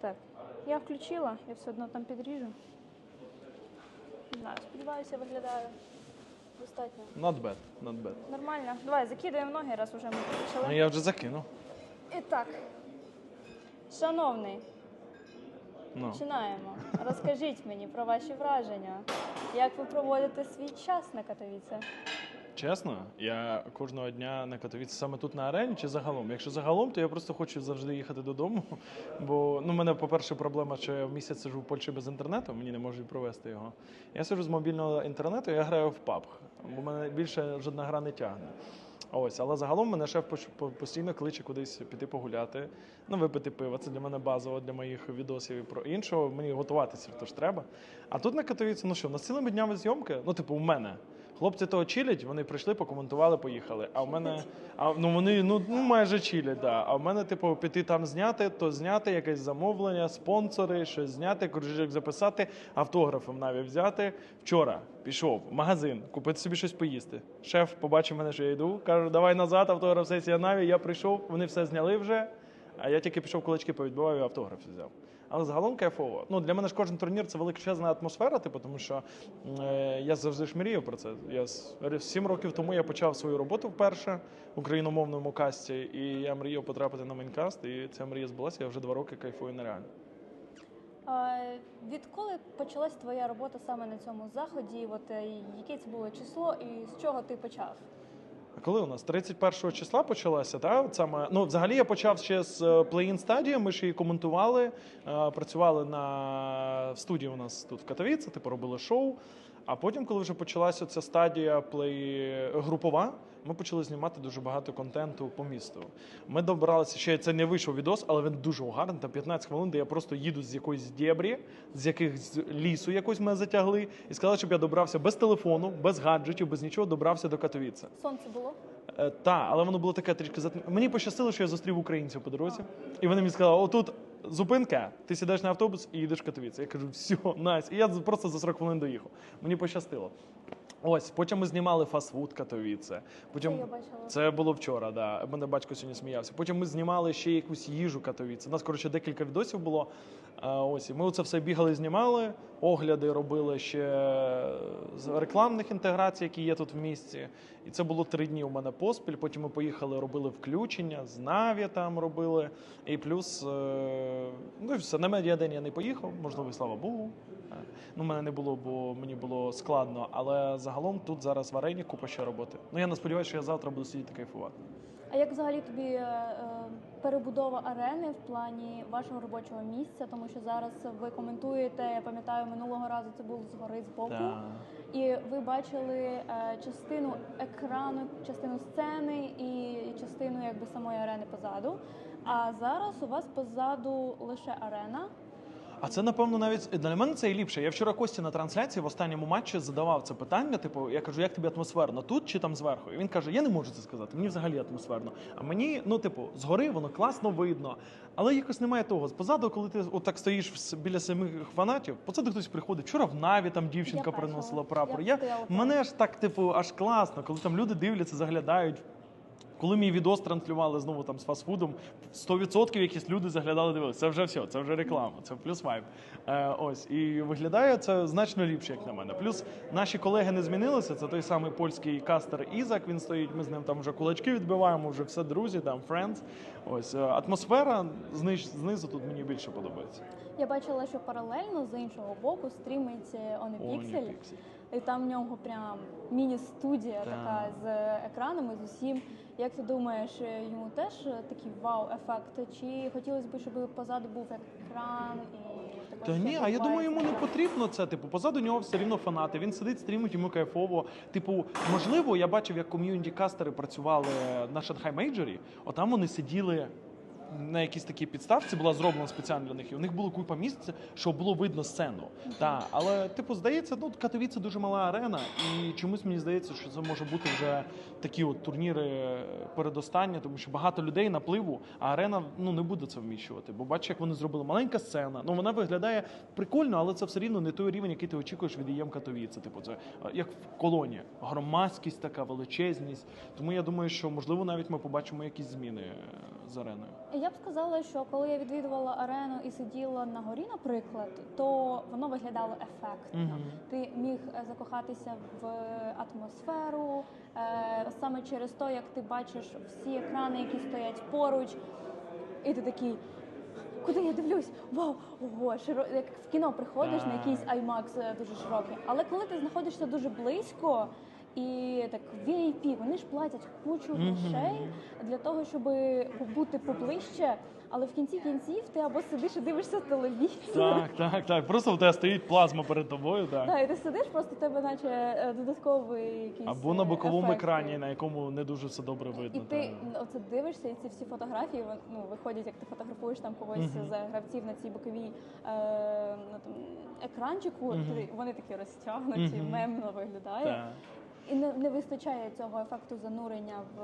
Так, я включила, я все одно там підріжу. Не знаю, сподіваюся, виглядає достатньо. Not bad, not bad. Нормально. Давай, закидаємо ноги, раз уже ми Ну почали. я вже закинув. І так, шановний, Ну. починаємо. Розкажіть мені про ваші враження. Як ви проводите свій час на Катовіце? Чесно, я кожного дня на Катовіці саме тут на арені чи загалом. Якщо загалом, то я просто хочу завжди їхати додому. Бо ну, в мене, по-перше, проблема, що я в місяць сиджу в Польщі без інтернету, мені не можуть провести його. Я сиджу з мобільного інтернету, я граю в PUBG, бо мене більше жодна гра не тягне. Ось, але загалом мене шеф постійно кличе кудись піти погуляти, ну випити пиво. Це для мене базово для моїх відосів і про іншого. Мені готуватися тож треба. А тут на Катовіці, ну що, у нас цілими днями зйомки, ну, типу, у мене. Хлопці того чилять, вони прийшли, покоментували, поїхали. А в мене, а, ну вони ну, ну майже чилять, да. А в мене, типу, піти там зняти, то зняти якесь замовлення, спонсори, щось зняти, кружок записати, автографом навіть взяти. Вчора пішов в магазин, купити собі щось поїсти. Шеф побачив мене, що я йду. Кажу, давай назад, автограф сесія Наві. Я прийшов, вони все зняли вже. А я тільки пішов кулачки повідбивав і автограф взяв. Але загалом кайфово. Ну для мене ж кожен турнір це величезна атмосфера, типу, тому що е, я завжди ж мріяв про це. Я сім років тому я почав свою роботу вперше в україномовному касті, і я мріяв потрапити на мейнкаст, і ця мрія збулася. Я вже два роки кайфую нереально. А, відколи почалась твоя робота саме на цьому заході? От е, яке це було число і з чого ти почав? Коли у нас 31 числа почалася, та саме ну взагалі я почав ще з плей-ін стадії. Ми ж її коментували, е, працювали на студії. У нас тут в Катовіці, типу робили шоу. А потім, коли вже почалася ця стадія плей групова, ми почали знімати дуже багато контенту по місту. Ми добралися ще це не вийшов відос, але він дуже гарний. Там 15 хвилин, де я просто їду з якоїсь дєбрі, з якихось лісу якось мене затягли, і сказали, щоб я добрався без телефону, без гаджетів, без нічого, добрався до Катовіця. Сонце було? Е, Та, але воно було таке трішки затм... Мені пощастило, що я зустрів українців по дорозі, і вони мені сказали: отут зупинка, ти сідаєш на автобус і їдеш в Катовіце. Я кажу, все, найс. І я просто за 40 хвилин доїхав. Мені пощастило. Ось, потім ми знімали фастфуд Катовіце. Потім Це я бачила. це було вчора, да. Мене батько сьогодні сміявся. Потім ми знімали ще якусь їжу Катовіце. У нас, коротше, декілька відосів було. А, ось, і ми це все бігали, знімали, огляди робили ще з рекламних інтеграцій, які є тут в місті. І це було три дні у мене поспіль. Потім ми поїхали, робили включення, з Наві там робили. І плюс, е, ну і все, на медіадень я не поїхав, можливо, і слава Богу. Ну, мене не було, бо мені було складно. Але загалом тут зараз в арені купа ще роботи. Ну я не сподіваюся, що я завтра буду сидіти кайфувати. А як взагалі тобі е, е, перебудова арени в плані вашого робочого місця? Тому що зараз ви коментуєте, я пам'ятаю, минулого разу це було згори з боку. Та. І ви бачили е, частину екрану, частину сцени і частину якби самої арени позаду. А зараз у вас позаду лише арена. А це напевно навіть для мене це і ліпше. Я вчора Кості на трансляції в останньому матчі задавав це питання. Типу, я кажу, як тобі атмосферно тут чи там зверху? І він каже: Я не можу це сказати. Мені взагалі атмосферно. А мені, ну типу, згори воно класно видно, але якось немає того. Позаду, коли ти отак стоїш біля самих фанатів, позаду хтось приходить. Вчора в Наві там дівчинка Я приносила прапор. Я Я, мене ж так, типу, аж класно, коли там люди дивляться, заглядають. Коли мій відос транслювали знову там з фастфудом, 100% якісь люди заглядали, дивилися. Це вже все, це вже реклама, це плюс вайб. Е, ось і виглядає це значно ліпше, як на мене. Плюс наші колеги не змінилися. Це той самий польський кастер Ізак. Він стоїть. Ми з ним там вже кулачки відбиваємо, вже все друзі, там friends. Ось е, атмосфера зниж, знизу тут мені більше подобається. Я бачила, що паралельно з іншого боку стрімить Онепіксель. І там в нього прям міні-студія Так. така з екранами, з усім. Як ти думаєш, йому теж такий вау-ефект? Чи хотілося б, щоб позаду був екран і також Та ні, а я думаю, йому не потрібно це. Типу, позаду нього все рівно фанати. Він сидить, стрімить, йому кайфово. Типу, можливо, я бачив, як ком'юніті кастери працювали на Шанхай Мейджорі. Отам вони сиділи. На якійсь такій підставці була зроблена спеціально для них, і у них було купа місць, щоб було видно сцену. Та, але типу, здається, ну Катовіце дуже мала арена, і чомусь мені здається, що це може бути вже такі от турніри передостання, тому що багато людей напливу, а арена ну не буде це вміщувати. Бо бачиш, як вони зробили маленька сцена. Ну вона виглядає прикольно, але це все рівно не той рівень, який ти очікуєш від ЄМ Катовіце. Типу, це е, як в колоні, громадськість така величезність. Тому я думаю, що можливо навіть ми побачимо якісь зміни е, з ареною. я б сказала, що коли я відвідувала арену і сиділа на горі, наприклад, то воно виглядало ефектно. Мгм. Ти міг е, закохатися в атмосферу е, саме через те, як ти бачиш всі екрани, які стоять поруч, і ти такий. Куди я дивлюсь? Вау, ого, широ... як в кіно приходиш на якийсь IMAX е, дуже широкий. Але коли ти знаходишся дуже близько і так VIP, вони ж платять кучу грошей для того, щоб бути поближче. Але в кінці кінців ти або сидиш і дивишся телевізор. Так, так, так. Просто в тебе стоїть плазма перед тобою, так. Так, і ти сидиш, просто в тебе наче е, додатковий якийсь Або на е, боковому ефект. екрані, на якому не дуже все добре І видно. ти та. оце дивишся, і ці всі фотографії ну, виходять, як ти фотографуєш там когось Мгм. з гравців на цій боковій е, на там, екранчику. Мгм. ти- Вони такі розтягнуті, Мгм. мемно виглядає. І не, не вистачає цього ефекту занурення в,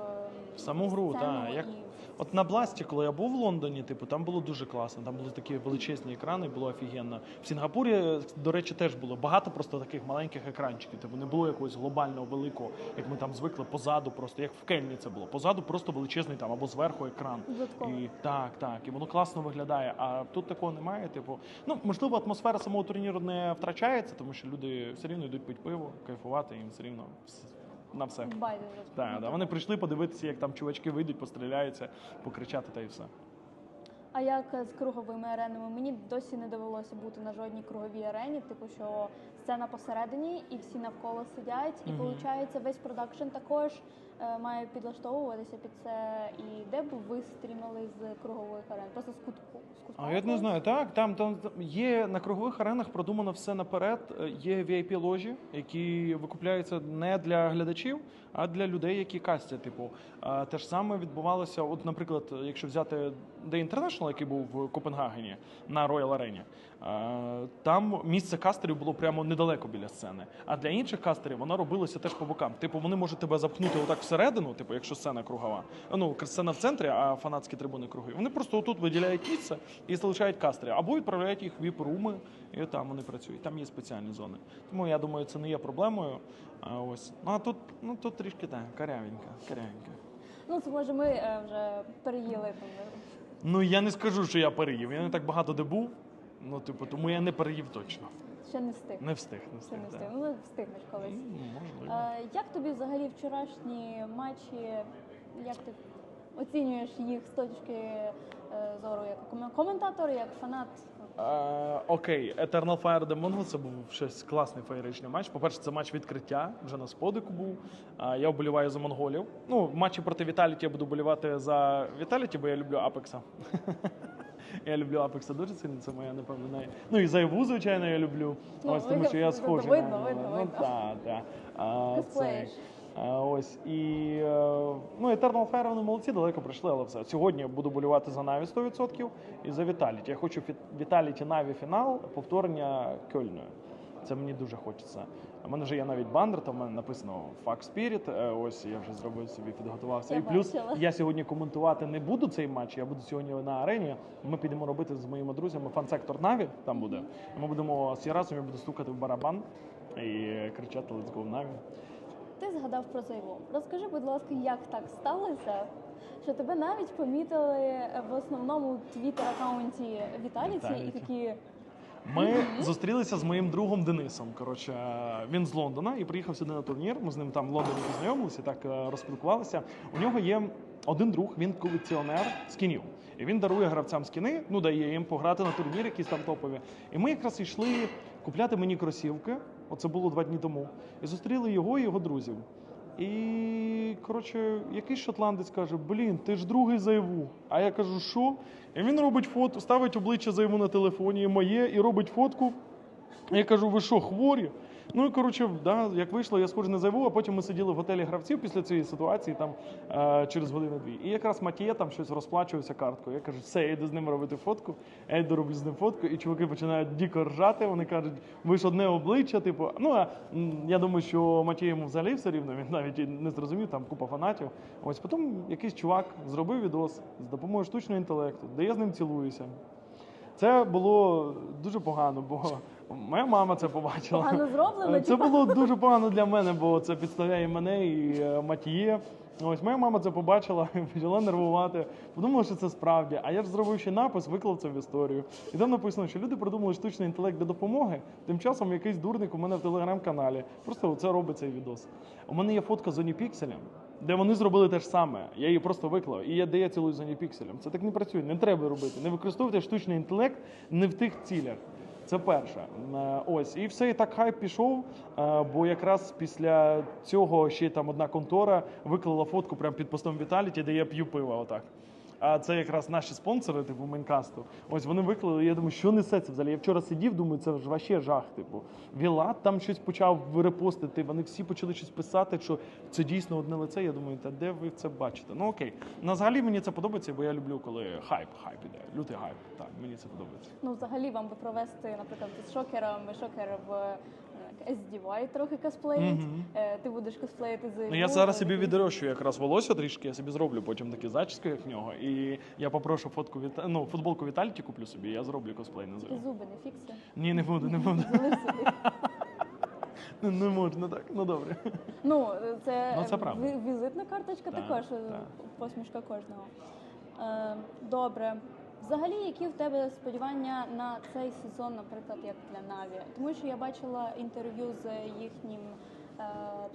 В саму гру, так. Як... і От на Бласті, коли я був в Лондоні, типу, там було дуже класно. Там були такі величезні екрани, було офігенно. В Сінгапурі, до речі, теж було багато просто таких маленьких екранчиків. Типу не було якогось глобального великого, як ми там звикли, позаду, просто як в Кельні це було. Позаду просто величезний там або зверху екран. додатково. І так, так, і воно класно виглядає. А тут такого немає. Типу, ну можливо, атмосфера самого турніру не втрачається, тому що люди все рівно йдуть пити пиво, кайфувати їм все рівно на все. Байдуже. Так, да, вони прийшли подивитися, як там чувачки вийдуть, постріляються, покричати та і все. А як з круговими аренами? Мені досі не довелося бути на жодній круговій арені, типу, що сцена посередині і всі навколо сидять, і виходить весь продакшн також е, має підлаштовуватися під це. І де б ви стрімили з кругових арен? Просто з кутку з кутка А я не знаю, так там, там є на кругових аренах продумано все наперед. Е, Є vip ложі, які викупляються не для глядачів, а для людей, які кастять. Типу, те ж саме відбувалося. От, наприклад, якщо взяти The International, який був в Копенгагені на Royal Arena, е, там місце кастерів було прямо недалеко біля сцени. А для інших кастерів воно робилося теж по бокам. Типу, вони можуть тебе запхнути отак всередину, типу, якщо сцена кругова. Ну, сцена в центрі, а фанатські трибуни кругові. Вони просто отут виділяють місце і залишають кастерів, або відправляють їх в віп-руми, і там вони працюють. Там є спеціальні зони. Тому я думаю, це не є проблемою. А ось ну а тут ну тут трішки так, карявенька, карявенька. Ну це може ми е, вже переїли. Ну я не скажу, що я переїв. Я не так багато де був. Ну, типу, тому я не переїв точно. Ще не встиг. Не встиг, не Ще встиг. не встиг. Ну встигнеш колись. Ну, можливо. Е, Як тобі взагалі вчорашні матчі? Як ти оцінюєш їх з точки е, зору як коментатор, як фанат? Е, Окей, Eternal Fire The Mongols це був щось класний феєричний матч. По-перше, це матч відкриття, вже на сподику був. Е, Я вболіваю за монголів. Ну, в матчі проти Віталіті я буду болівати за Віталіті, бо я люблю Апекса. Я люблю Апекса дуже сильно, це моя, напевно, най... Ну і Зайву, звичайно, я люблю. Ну, Ось тому що я видно, схожий. видно, на... видно, ну, видно. так, так. А, Косплеїш. цей. А, ось і е, ну, Eternal Fire вони молодці, далеко прийшли, але все. Сьогодні я буду болювати за Наві 100% і за Віталіті. Я хочу Віталіті Наві фінал, повторення Кельною. Це мені дуже хочеться. У мене вже є навіть бандер, там в мене написано Fuck Spirit. Е, Ось я вже зробив собі, підготувався. Я і плюс бачила. я сьогодні коментувати не буду цей матч. Я буду сьогодні на арені. Ми підемо робити з моїми друзями фан-сектор Наві. Там буде. Ми будемо всі разом. Я буду стукати в барабан і кричати Let's go Наві. Ти згадав про Зайву. Розкажи, будь ласка, як так сталося, що тебе навіть помітили в основному твіттер-аккаунті Віталіці і такі Ми зустрілися з моїм другом Денисом. Коротше, він з Лондона і приїхав сюди на турнір. Ми з ним там в Лондоні познайомилися, так е, розпілкувалися. У нього є один друг, він колекціонер скінів. І він дарує гравцям скіни, ну дає їм пограти на турнір, якісь там топові. І ми якраз йшли купляти мені кросівки. Оце було два дні тому. І зустріли його і його друзів. І коротше, якийсь шотландець каже: Блін, ти ж другий зайву. А я кажу, що? І він робить фото, ставить обличчя зайву на телефоні моє і робить фотку. Я кажу, ви що, хворі? Ну і коротше, да, як вийшло, я схожий на зайву, а потім ми сиділи в готелі гравців після цієї ситуації там е, через годину-дві. І якраз Матіє там щось розплачувався карткою. Я кажу, все, я йду з ним робити фотку, я йду роблю з ним фотку, і чуваки починають дико ржати. Вони кажуть, ви ж одне обличчя, типу. Ну а я думаю, що Матіє йому взагалі все рівно, він навіть не зрозумів, там купа фанатів. Ось потім якийсь чувак зробив відос з допомогою штучного інтелекту, де я з ним цілуюся. Це було дуже погано, бо моя мама це побачила. погано зроблено. Е, Це було дуже погано для мене, бо це підставляє мене і е, Матіє. Ось моя мама це побачила, почала нервувати, подумала, що це справді. А я ж зробив ще напис, виклав це в історію. І там написано, що люди придумали штучний інтелект для допомоги. Тим часом якийсь дурник у мене в телеграм-каналі. Просто це робить цей відос. У мене є фотка з Оніпікселем, де вони зробили те ж саме. Я її просто виклав. І я де я цілую з Оніпікселем. Це так не працює, не треба робити. Не використовуйте штучний інтелект не в тих цілях. Це перше. Е, Ось і все, і так хайп пішов. е, Бо якраз після цього ще там одна контора виклала фотку прямо під постом Віталіті, де я п'ю пиво. Отак. А це якраз наші спонсори, типу Майнкасту. Ось вони виклали. Я думаю, що несеться взагалі. Я вчора сидів, думаю, це ж вообще жах. Типу, Вілат там щось почав репостити. Вони всі почали щось писати, що це дійсно одне лице. Я думаю, та де ви це бачите? Ну окей. На взагалі мені це подобається, бо я люблю, коли хайп, хайп іде. Лютий хайп. Так, мені це подобається. Ну, взагалі вам би провести, наприклад, з шокером, шокер в SDY трохи косплеїть. Мгм. Е, Ти будеш косплеїти з Ну, я зараз собі відрощую якраз волосся трішки, я собі зроблю потім такі зачіски, як в нього. І я попрошу фотку від ну, футболку Віталіті куплю собі, я зроблю косплей на зиму. зуби не фіксі. Ні, не буду, не буду. Не, не можна так. Ну добре. Ну, це, Ну, це правда. ві- візитна карточка Так, також, е, так. посмішка кожного. Е, добре. Взагалі, які в тебе сподівання на цей сезон, наприклад, як для Наві? Тому що я бачила інтерв'ю з їхнім е,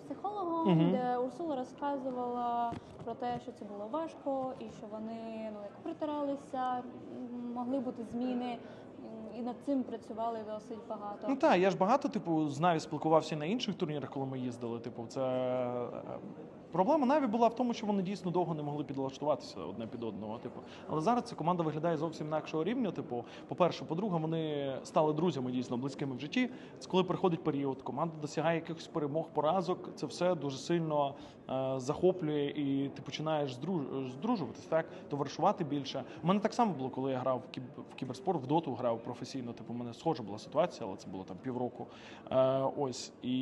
психологом, Мгм. де Урсула розказувала про те, що це було важко, і що вони ну як притиралися, могли бути зміни, і над цим працювали досить багато. Ну так, я ж багато, типу, з Наві спілкувався на інших турнірах, коли ми їздили. Типу, це е, проблема Наві була в тому, що вони дійсно довго не могли підлаштуватися одне під одного. Типу, але зараз ця команда виглядає зовсім інакшого рівня. Типу, по-перше, по-друге, вони стали друзями дійсно близькими в житті. Це коли приходить період, команда досягає якихось перемог, поразок. Це все дуже сильно е, захоплює, і ти починаєш здруж- здружуватись, так товаришувати більше. У мене так само було, коли я грав в, кіб... в кіберспорт, в доту грав професійно. Типу, у мене схожа була ситуація, але це було там півроку. Е, ось і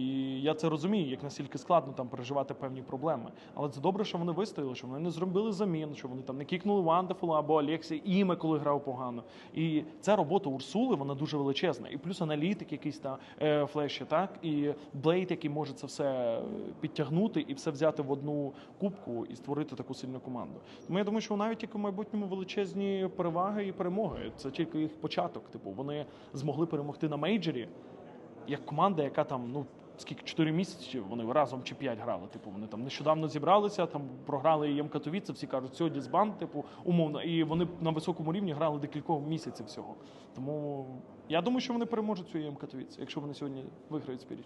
я це розумію, як настільки складно там переживати певні проблеми. Але це добре, що вони вистояли, що вони не зробили замін, що вони там не кікнули Вандефула або Алексія Іме, коли грав погано. І ця робота Урсули вона дуже величезна. І плюс аналітик, якийсь там е, флеші, так і Блейд, який може це все підтягнути і все взяти в одну кубку і створити таку сильну команду. Тому я думаю, що навіть тільки в майбутньому величезні переваги і перемоги. Це тільки їх початок. Типу, вони змогли перемогти на мейджорі як команда, яка там, ну. Скільки 4 місяці вони разом чи 5 грали. Типу, вони там нещодавно зібралися, там програли єм Катовіце, всі кажуть, сьогодні дисбанд, типу, умовно. І вони на високому рівні грали декількох місяців всього. Тому я думаю, що вони переможуть цю єм Катовіце, якщо вони сьогодні виграють спіріч.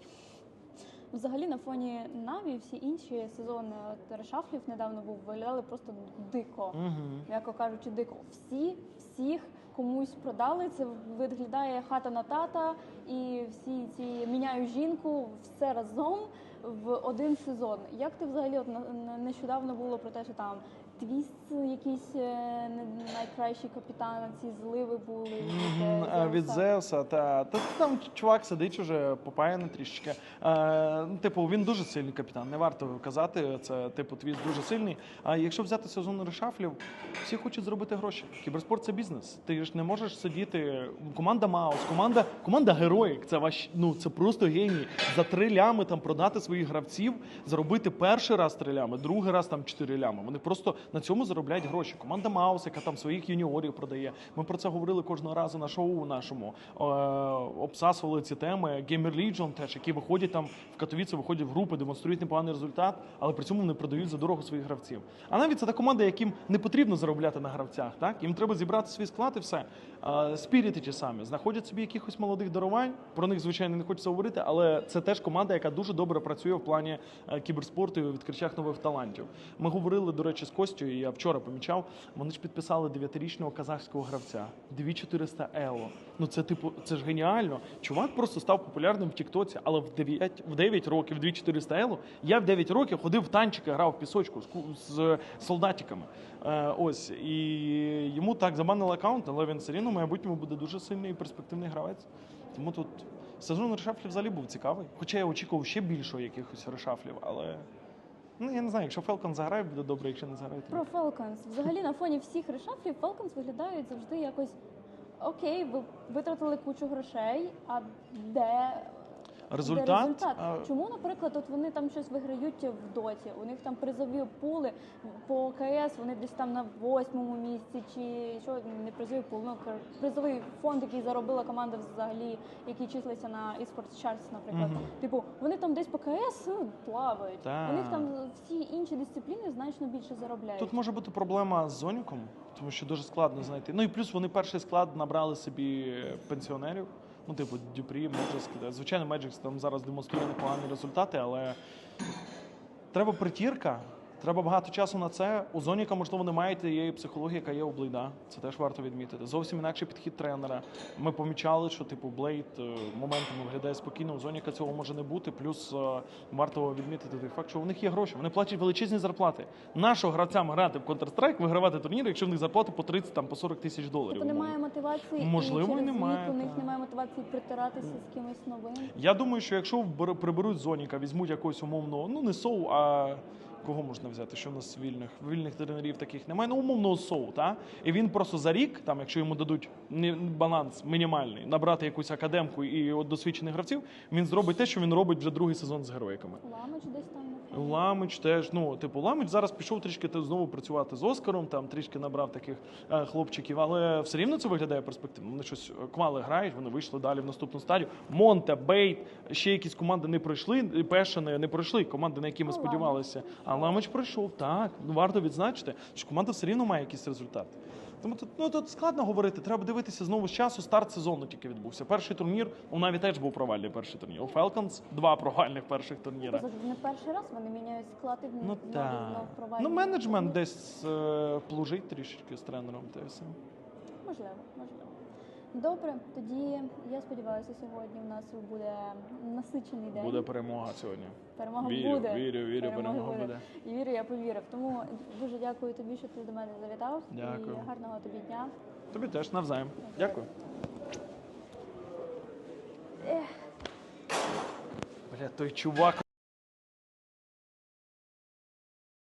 Взагалі на фоні Наві всі інші сезони от решафлів недавно був виглядали просто дико. Угу. М'яко кажучи, дико. Всі всіх комусь продали. Це виглядає хата на тата, і всі ці міняю жінку все разом в один сезон. Як ти взагалі от нещодавно було про те, що там твіст якийсь е, не найкращий капітан, ці зливи були від, е, А від Зевса? Зевса, та, та там чувак сидить уже попаяний трішечки. Е, ну, типу, він дуже сильний капітан, не варто казати. Це типу твіст дуже сильний. А якщо взяти сезон решафлів, всі хочуть зробити гроші. Кіберспорт це бізнес. Ти ж не можеш сидіти. Команда Маус, команда, команда Героїк. Це ваш, ну це просто генії. За три лями там продати своїх гравців, заробити перший раз три лями, другий раз там чотири лями. Вони просто на цьому заробляють гроші. Команда Маус, яка там своїх юніорів продає. Ми про це говорили кожного разу на шоу нашому. Е, обсасували ці теми. Gamer Legion теж, які виходять там в Катовіці, виходять в групи, демонструють непоганий результат, але при цьому не продають за дорого своїх гравців. А навіть це та команда, яким не потрібно заробляти на гравцях. Так їм треба зібрати свій склад і все. Е, Спіріти ті самі знаходять собі якихось молодих дарувань. Про них звичайно не хочеться говорити, але це теж команда, яка дуже добре працює в плані е, кіберспорту і відкриттях нових талантів. Ми говорили, до речі, з Костю, і я вчора помічав. Вони ж підписали 9-річного казахського гравця 2400 ело. Ну це типу, це ж геніально. Чувак просто став популярним в Тіктоці, але в 9, в 9 років 2400 ело. Я в 9 років ходив в танчики, грав в пісочку з, з солдатиками. Е, ось і йому так забанили аккаунт, але він все рівно майбутньому буде дуже сильний і перспективний гравець. Тому тут сезон решафлів взагалі був цікавий. Хоча я очікував ще більшого якихось решафлів, але ну я не знаю, якщо Falcons заграє, буде добре, якщо не заграє, то ні. Про Falcons. Взагалі на фоні всіх решафлів Falcons виглядають завжди якось окей, ви витратили кучу грошей, а де Результат? результат. Чому, наприклад, от вони там щось виграють в доті? У них там призові пули по КС, вони десь там на восьмому місці, чи що не призовий пул, ну призовий фонд, який заробила команда взагалі, який числиться на eSports Charts, наприклад. Мгм. Типу, вони там десь по КС ну, плавають. Так. У них там всі інші дисципліни значно більше заробляють. Тут може бути проблема з Зоніком, тому що дуже складно знайти. Ну і плюс вони перший склад набрали собі пенсіонерів. Ну, типу, Дюпрі, Меджикс. Звичайно, Меджикс там зараз демонструє непогані результати, але треба притірка. Треба багато часу на це. У Зоніка, можливо, немає тієї психології, яка є у Блейда. Це теж варто відмітити. Зовсім інакший підхід тренера. Ми помічали, що типу Блейд е, моментами виглядає спокійно. У Зоніка цього може не бути. Плюс е, варто відмітити той факт, що у них є гроші. Вони платять величезні зарплати. Нашого гравцям грати в Counter-Strike, вигравати турніри, якщо в них зарплата по 30 там по 40 тисяч доларів. Тобто немає мотивації Можливо, і через немає, вік у них немає мотивації притиратися з кимось новим. Я думаю, що якщо приберуть Зоніка, візьмуть якогось умовного, ну не соу, а кого можна взяти? Що в нас вільних? Вільних тренерів таких немає. Ну, умовного соу, та? І він просто за рік, там, якщо йому дадуть баланс мінімальний, набрати якусь академку і досвідчених гравців, він зробить те, що він робить вже другий сезон з героїками. Ламич десь там. Ламич теж, ну, типу, Ламич зараз пішов трішки знову працювати з Оскаром, там трішки набрав таких е, хлопчиків, але все рівно це виглядає перспективно. Вони щось е, квали грають, вони вийшли далі в наступну стадію. Монте, Бейт, ще якісь команди не пройшли, і Пешини не пройшли, команди, на які ми Ну, сподівалися. А Ламич пройшов, так. Ну, варто відзначити, що команда все рівно має якийсь результат. Тому тут, ну, тут складно говорити, треба дивитися знову з часу. Старт сезону тільки відбувся. Перший турнір у Наві теж був провальний перший турнір. У Falcons два провальних перших турніра. Це не перший раз вони міняють склад і Ну знов провалюють. Ну, менеджмент десь е, плужить трішечки з тренером. Все. Можливо, можливо. Добре, тоді я сподіваюся, сьогодні у нас буде насичений день. Буде перемога сьогодні. Перемога Вірю, буде. вірю, вірю, перемога буде. І вірю, я повірив. Тому дуже дякую тобі, що ти до мене завітав. Дякую. І гарного тобі дня. Тобі теж навзаєм. Дякую. Бля, той чувак